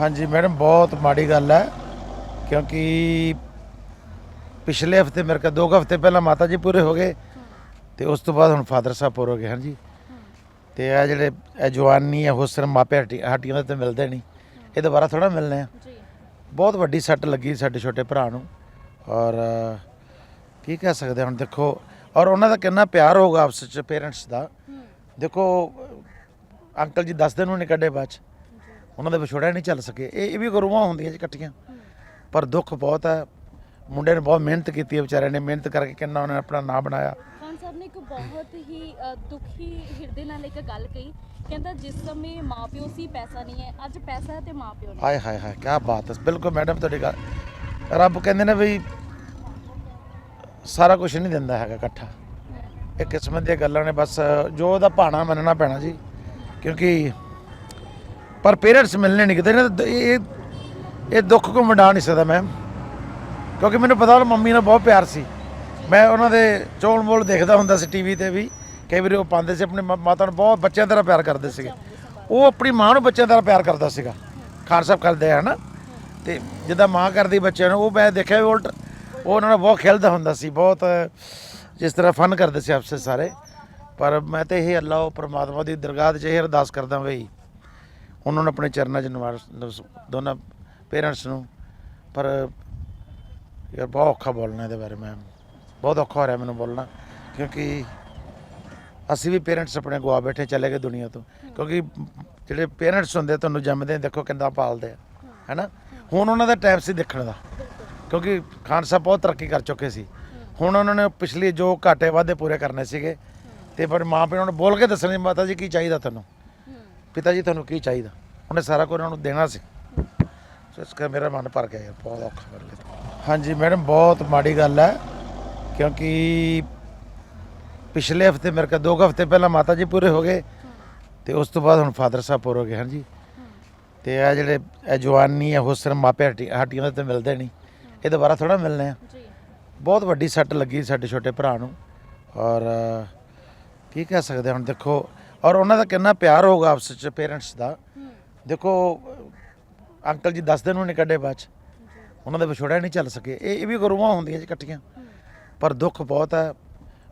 ਹਾਂਜੀ ਮੈਡਮ ਬਹੁਤ ਮਾੜੀ ਗੱਲ ਹੈ ਕਿਉਂਕਿ ਪਿਛਲੇ ਹਫ਼ਤੇ ਮੇਰੇ ਕੋਲ ਦੋ ਹਫ਼ਤੇ ਪਹਿਲਾਂ ਮਾਤਾ ਜੀ ਪੂਰੇ ਹੋ ਗਏ ਤੇ ਉਸ ਤੋਂ ਬਾਅਦ ਹੁਣ ਫਾਦਰ ਸਾਹਿਬ ਪੂਰੇ ਹੋ ਗਏ ਹਾਂਜੀ। ਤੇ ਆ ਜਿਹੜੇ ਇਹ ਜਵਾਨੀ ਹੈ ਹੁਸਨ ਮਾਪੇ ਹੱਟੀ- ਹੱਟੀਆਂ ਦੇ ਤੇ ਮਿਲਦੇ ਨਹੀਂ ਇਹ ਦੁਬਾਰਾ ਥੋੜਾ ਮਿਲਨੇ ਆ। ਜੀ। ਬਹੁਤ ਵੱਡੀ ਸੱਟ ਲੱਗੀ ਸਾਡੇ ਛੋਟੇ ਭਰਾ ਨੂੰ ਔਰ ਕੀ ਕਹਿ ਸਕਦੇ ਹੁਣ ਦੇਖੋ ਔਰ ਉਹਨਾਂ ਦਾ ਕਿੰਨਾ ਪਿਆਰ ਹੋਊਗਾ ਆਪਸ ਵਿੱਚ ਪੇਰੈਂਟਸ ਦਾ। ਦੇਖੋ ਅੰਕਲ ਜੀ 10 ਦਿਨ ਨੂੰ ਨਹੀਂ ਕੱਢੇ ਬਾਅਦ ਉਹਨਾਂ ਦੇ ਵਿਛੋੜਿਆ ਨਹੀਂ ਚੱਲ ਸਕੇ। ਇਹ ਇਹ ਵੀ ਗੁਰੂਆਂ ਹੁੰਦੀਆਂ ਜੀ ਇਕੱਠੀਆਂ। ਪਰ ਦੁੱਖ ਬਹੁਤ ਹੈ। ਮੁੰਡੇ ਨੇ ਬਹੁਤ ਮਿਹਨਤ ਕੀਤੀ ਹੈ ਵਿਚਾਰੇ ਨੇ। ਮਿਹਨਤ ਕਰਕੇ ਕਿੰਨਾ ਉਹਨੇ ਆਪਣਾ ਨਾਂ ਬਣਾਇਆ। ਖਾਨ ਸਾਹਿਬ ਨੇ ਇੱਕ ਬਹੁਤ ਹੀ ਅ, ਦੁਖੀ ਹਿਰਦੇ ਨਾਲ ਇੱਕ ਗੱਲ ਕਹੀ। ਕਹਿੰਦਾ ਜਿਸ ਸਮੇਂ ਮਾਪਿਓ ਸੀ ਪੈਸਾ ਨਹੀਂ ਹੈ। ਅੱਜ ਪੈਸਾ ਹੈ ਤੇ ਮਾਪਿਓ ਨਹੀਂ ਹਾਏ ਹਾਏ ਹਾਏ ਕੀ ਬਾਤ ਹੈ। ਬਿਲਕੁਲ ਮੈਡਮ ਤੁਹਾਡੀ ਗੱਲ ਰੱਬ ਕਹਿੰਦੇ ਨੇ ਵੀ ਸਾਰਾ ਕੁਝ ਨਹੀਂ ਦਿੰਦਾ ਹੈਗਾ ਇਕੱਠਾ। ਇਹ ਕਿਸਮਤ ਦੀਆਂ ਗੱਲਾਂ ਨੇ। ਬਸ ਜੋ ਉਹਦਾ ਭਾਣਾ ਮੰਨਣਾ ਪੈਣਾ ਜੀ। ਕਿਉਂਕਿ ਪਰ ਪੇਰੈਂਟਸ ਮਿਲਣੇ ਨਹੀਂ ਕਿਤੇ ਨਾ ਇਹ ਇਹ ਦੁੱਖ ਕੋ ਵੰਡਾ ਨਹੀਂ ਸਕਦਾ ਮੈਂ ਕਿਉਂਕਿ ਮੈਨੂੰ ਪਤਾ ਉਹ ਮੰਮੀ ਨਾਲ ਬਹੁਤ ਪਿਆਰ ਸੀ। ਮੈਂ ਉਹਨਾਂ ਦੇ ਚੋਲ ਮੋਲ ਦੇਖਦਾ ਹੁੰਦਾ ਸੀ ਟੀਵੀ ਤੇ ਵੀ, ਕਈ ਵਾਰੀ ਉਹ ਪਾਉਂਦੇ ਸੀ, ਆਪਣੇ ਮ- ਮਾਤਾ ਨੂੰ ਬਹੁਤ ਬੱਚਿਆਂ ਤਰ੍ਹਾਂ ਪਿਆਰ ਕਰਦੇ ਸੀਗੇ। ਉਹ ਆਪਣੀ ਮਾਂ ਨੂੰ ਬੱਚਿਆਂ ਤਰ੍ਹਾਂ ਪਿਆਰ ਕਰਦਾ ਸੀਗਾ। ਖਾਨ ਸਾਹਿਬ ਕਰਦੇ ਆ, ਹਨਾ? ਤੇ ਜਿੱਦਾਂ ਮਾਂ ਕਰਦੀ ਬੱਚਿਆਂ ਨੂੰ, ਉਹ ਮੈਂ ਦੇਖਿਆ ਵੀ ਉਲਟ, ਉਹ ਉਹਨਾਂ ਨਾਲ ਬਹੁਤ ਖੇਲਦਾ ਹੁੰਦਾ ਸੀ, ਬਹੁਤ ਜਿਸ ਤਰ੍ਹਾਂ ਫਨ ਕਰਦੇ ਸੀ ਆਪਸੇ ਸਾਰੇ। ਪਰ ਮੈਂ ਤੇ ਇਹ ਅੱਲਾਹ ਉਹ ਪ੍ਰਮਾਤਮਾ ਦੀ ਦਰਗਾਹ 'ਚ ਇਹ ਅਰਦਾਸ ਕਰਦਾ ਬਈ ਉਹਨਾਂ ਨੂੰ ਆਪਣੇ ਚਰਨਾਂ 'ਚ ਨਿਵਾਸ ਦੋਨਾਂ ਪੇਰੈਂਟਸ ਨੂੰ। ਪਰ ਯਾਰ ਬਹੁਤ ਔਖਾ ਬੋਲਣਾ ਇਹਦੇ ਬਾਰੇ ਮੈਂ। ਬਹੁਤ ਔਖਾ ਹੋ ਰਿਹਾ ਮੈਨੂੰ ਬੋਲਣਾ। ਕਿਉਂਕਿ ਅਸੀਂ ਵੀ ਪੇਰੈਂਟਸ ਆਪਣੇ ਗਵਾ ਬੈਠੇ ਚਲੇ ਗਏ ਦੁਨੀਆ ਤੋਂ। ਕਿਉਂਕਿ ਜਿਹੜੇ ਪੇਰੈਂਟਸ ਹੁੰਦੇ ਤੁਹਾਨੂੰ ਜੰਮਦੇ ਦੇਖੋ ਕਿੰਦਾ ਪਾਲਦੇ ਆ। ਹੈਨਾ? ਹੁਣ ਉਹਨਾਂ ਦਾ ਟਾਈਮ ਸੀ ਦੇਖਣ ਦਾ। ਕਿਉਂਕਿ ਖਾਨ ਸਾਹਿਬ ਬਹੁਤ ਤਰੱਕੀ ਕਰ ਚੁੱਕੇ ਸੀ। ਹੁਣ ਉਹਨਾਂ ਨੇ ਪਿਛਲੇ ਜੋ ਘਾਟੇ ਵਾਧੇ ਪੂਰੇ ਕਰਨੇ ਸੀਗੇ। ਤੇ ਪਰ ਮਾਂ ਪਿਓ ਨੂੰ ਬੋਲ ਕੇ ਦੱਸਣੀ, ਮਾਤਾ ਜੀ ਕੀ ਚਾਹੀਦਾ ਤੁਹਾਨੂੰ ਪਿਤਾ ਜੀ ਤੁਹਾਨੂੰ ਕੀ ਚਾਹੀਦਾ? ਉਹਨੇ ਸਾਰਾ ਕੁਝ ਉਹਨਾਂ ਨੂੰ ਦੇਣਾ ਸੀ। ਸੋ ਇਸ ਕਰਕੇ ਮੇਰਾ ਮਨ ਭਰ ਗਿਆ ਯਾਰ ਬਹੁਤ ਔਖਾ ਮੇਰੇ ਲਈ ਹਾਂਜੀ ਮੈਡਮ ਬਹੁਤ ਮਾੜੀ ਗੱਲ ਹੈ ਕਿਉਂਕਿ ਪਿਛਲੇ ਹਫ਼ਤੇ ਮੇਰੇ ਕੋਲ ਦੋ ਹਫ਼ਤੇ ਪਹਿਲਾਂ ਮਾਤਾ ਜੀ ਪੂਰੇ ਹੋ ਗਏ ਤੇ ਉਸ ਤੋਂ ਬਾਅਦ ਹੁਣ ਫਾਦਰ ਸਾਹਿਬ ਪੂਰੇ ਹੋ ਗਏ ਹਾਂਜੀ। ਤੇ ਆ ਜਿਹੜੇ ਇਹ ਜਵਾਨੀ ਹੈ ਹੁਸਨ ਮਾਪੇ ਹੱਟੀ- ਹੱਟੀਆਂ ਦੇ ਤੇ ਮਿਲਦੇ ਨਹੀਂ। ਇਹ ਦੁਬਾਰਾ ਥੋੜਾ ਮਿਲਨੇ ਆ। ਬਹੁਤ ਵੱਡੀ ਸੱਟ ਲੱਗੀ ਸਾਡੇ ਛੋਟੇ ਭਰਾ ਨੂੰ। ਔਰ ਕੀ ਕਹਿ ਸਕਦੇ ਹੁਣ ਦੇਖੋ ਔਰ ਉਹਨਾਂ ਦਾ ਕਿੰਨਾ ਪਿਆਰ ਹੋਊਗਾ ਆਪਸ ਵਿੱਚ ਪੇਰੈਂਟਸ ਦਾ। ਦੇਖੋ ਅੰਕਲ ਜੀ 10 ਦਿਨ ਨੂੰ ਨਹੀਂ ਕੱਢੇ ਬਾਅਦ ਚ। ਉਹਨਾਂ ਦੇ ਵਿਛੋੜਿਆ ਨਹੀਂ ਚੱਲ ਸਕੇ। ਇਹ ਇਹ ਵੀ ਗੁਰੂਆਂ ਹੁੰਦੀਆਂ ਜੀ ਇਕੱਠੀਆਂ। ਪਰ ਦੁੱਖ ਬਹੁਤ ਹੈ।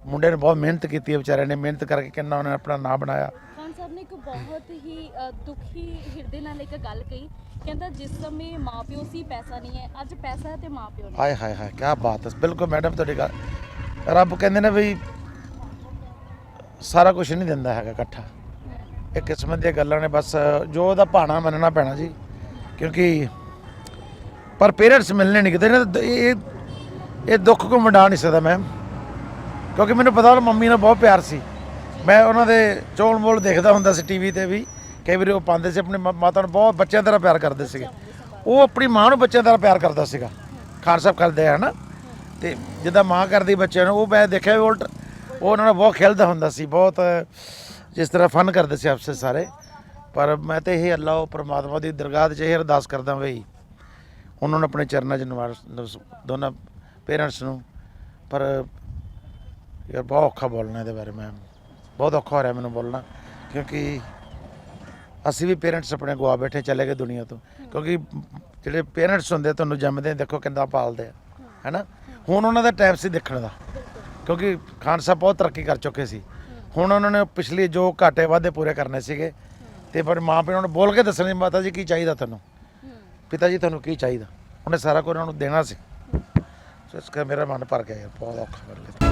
ਮੁੰਡੇ ਨੇ ਬਹੁਤ ਮਿਹਨਤ ਕੀਤੀ ਹੈ ਵਿਚਾਰੇ ਨੇ। ਮਿਹਨਤ ਕਰਕੇ ਕਿੰਨਾ ਉਹਨੇ ਆਪਣਾ ਨਾਂ ਬਣਾਇਆ। ਖਾਨ ਸਾਹਿਬ ਨੇ ਇੱਕ ਬਹੁਤ ਹੀ ਅ, ਦੁਖੀ ਹਿਰਦੇ ਨਾਲ ਇੱਕ ਗੱਲ ਕਹੀ। ਕਹਿੰਦਾ ਜਿਸ ਸਮੇਂ ਮਾਪਿਓ ਸੀ ਪੈਸਾ ਨਹੀਂ ਹੈ। ਅੱਜ ਪੈਸਾ ਹੈ ਤੇ ਮਾਪਿਓ ਨਹੀਂ ਹਾਏ ਹਾਏ ਹਾਏ ਕੀ ਬਾਤ ਹੈ। ਬਿਲਕੁਲ ਮੈਡਮ ਤੁਹਾਡੀ ਗੱਲ। ਰੱਬ ਕਹਿੰਦੇ ਨੇ ਵੀ ਸਾਰਾ ਕੁਝ ਨਹੀਂ ਦਿੰਦਾ ਹੈਗਾ ਇਕੱਠਾ। ਇਹ ਕਿਸਮਤ ਦੀਆਂ ਗੱਲਾਂ ਨੇ, ਬਸ ਜੋ ਉਹਦਾ ਭਾਣਾ ਮੰਨਣਾ ਪੈਣਾ ਜੀ। ਕਿਉਂਕਿ ਪਰ ਪੇਰੈਂਟਸ ਮਿਲਣੇ ਨਹੀਂ ਕਿਤੇ ਨਾ ਇਹ ਇਹ ਦੁੱਖ ਕੋ ਵੰਡਾ ਨਹੀਂ ਸਕਦਾ ਮੈਂ ਕਿਉਂਕਿ ਮੈਨੂੰ ਪਤਾ ਉਹ ਮੰਮੀ ਨਾਲ ਬਹੁਤ ਪਿਆਰ ਸੀ। ਮੈਂ ਉਹਨਾਂ ਦੇ ਚੋਲ ਮੋਲ ਦੇਖਦਾ ਹੁੰਦਾ ਸੀ ਟੀਵੀ ਤੇ ਵੀ, ਕਈ ਵਾਰੀ ਉਹ ਪਾਉਂਦੇ ਸੀ, ਆਪਣੀ ਮ- ਮਾਤਾ ਨੂੰ ਬਹੁਤ ਬੱਚਿਆਂ ਤਰ੍ਹਾਂ ਪਿਆਰ ਕਰਦੇ ਸੀਗੇ। ਉਹ ਆਪਣੀ ਮਾਂ ਨੂੰ ਬੱਚਿਆਂ ਤਰ੍ਹਾਂ ਪਿਆਰ ਕਰਦਾ ਸੀਗਾ। ਖਾਨ ਸਾਹਿਬ ਕਰਦੇ ਆ ਨਾ ਤੇ ਜਿੱਦਾਂ ਮਾਂ ਕਰਦੀ ਬੱਚਿਆਂ ਨੂੰ, ਉਹ ਮੈਂ ਦੇਖਿਆ ਵੀ ਉਲਟ ਉਹ ਉਹਨਾਂ ਨਾਲ ਬਹੁਤ ਖੇਲਦਾ ਹੁੰਦਾ ਸੀ, ਬਹੁਤ, ਜਿਸ ਤਰ੍ਹਾਂ ਫਨ ਕਰਦੇ ਸੀ ਆਪਸੇ ਸਾਰੇ। ਪਰ ਮੈਂ ਤੇ ਇਹ ਅੱਲਾਹ ਉਹ ਪ੍ਰਮਾਤਮਾ ਦੀ ਦਰਗਾਹ 'ਚ ਇਹ ਅਰਦਾਸ ਕਰਦਾ ਬਈ, ਉਹਨਾਂ ਨੂੰ ਆਪਣੇ ਚਰਨਾਂ 'ਚ ਨਿਵਾਸ, ਦੋਨਾਂ ਪੇਰੈਂਟਸ ਨੂੰ। ਪਰ ਯਾਰ ਬਹੁਤ ਔਖਾ ਬੋਲਣਾ ਇਹਦੇ ਬਾਰੇ ਮੈਂ। ਬਹੁਤ ਔਖਾ ਹੋ ਰਿਹਾ ਮੈਨੂੰ ਬੋਲਣਾ, ਕਿਉਂਕਿ ਅਸੀਂ ਵੀ ਪੇਰੈਂਟਸ ਆਪਣੇ ਗਵਾ ਬੈਠੇ ਚਲੇ ਗਏ ਦੁਨੀਆ ਤੋਂ। ਕਿਉਂਕਿ ਜਿਹੜੇ ਪੇਰੈਂਟਸ ਹੁੰਦੇ ਤੁਹਾਨੂੰ ਜੰਮਦੇ ਦੇਖੋ ਕਿੰਦਾ ਪਾਲਦੇ ਆ। ਹੈਨਾ? ਹੁਣ ਉਹਨਾਂ ਦਾ ਟਾਈਮ ਸੀ ਦੇਖਣ ਦਾ। ਕਿਉਂਕਿ ਖਾਨ ਸਾਹਿਬ ਬਹੁਤ ਤਰੱਕੀ ਕਰ ਚੁੱਕੇ ਸੀ। ਹੁਣ ਉਹਨਾਂ ਨੇ ਪਿਛਲੀ ਜੋ ਘਾਟੇ ਵਾਧੇ ਪੂਰੇ ਕਰਨੇ ਸੀਗੇ, ਤੇ ਪਰ ਮਾਂ ਪਿਓ ਨੂੰ ਬੋਲ ਕੇ ਦੱਸਣੀ ਮਾਤਾ ਜੀ ਕੀ ਚਾਹੀਦਾ ਤੁਹਾਨੂੰ ਪਿਤਾ ਜੀ ਤੁਹਾਨੂੰ ਕੀ ਚਾਹੀਦਾ? ਉਹਨੇ ਸਾਰਾ ਕੁਝ ਉਹਨਾਂ ਨੂੰ ਦੇਣਾ ਸੀ। ਸੋ ਇਸ ਕਰਕੇ ਮੇਰਾ ਮਨ ਭਰ ਗਿਆ ਯਾਰ, ਬਹੁਤ ਔਖਾ ਮੇਰੇ ਲਈ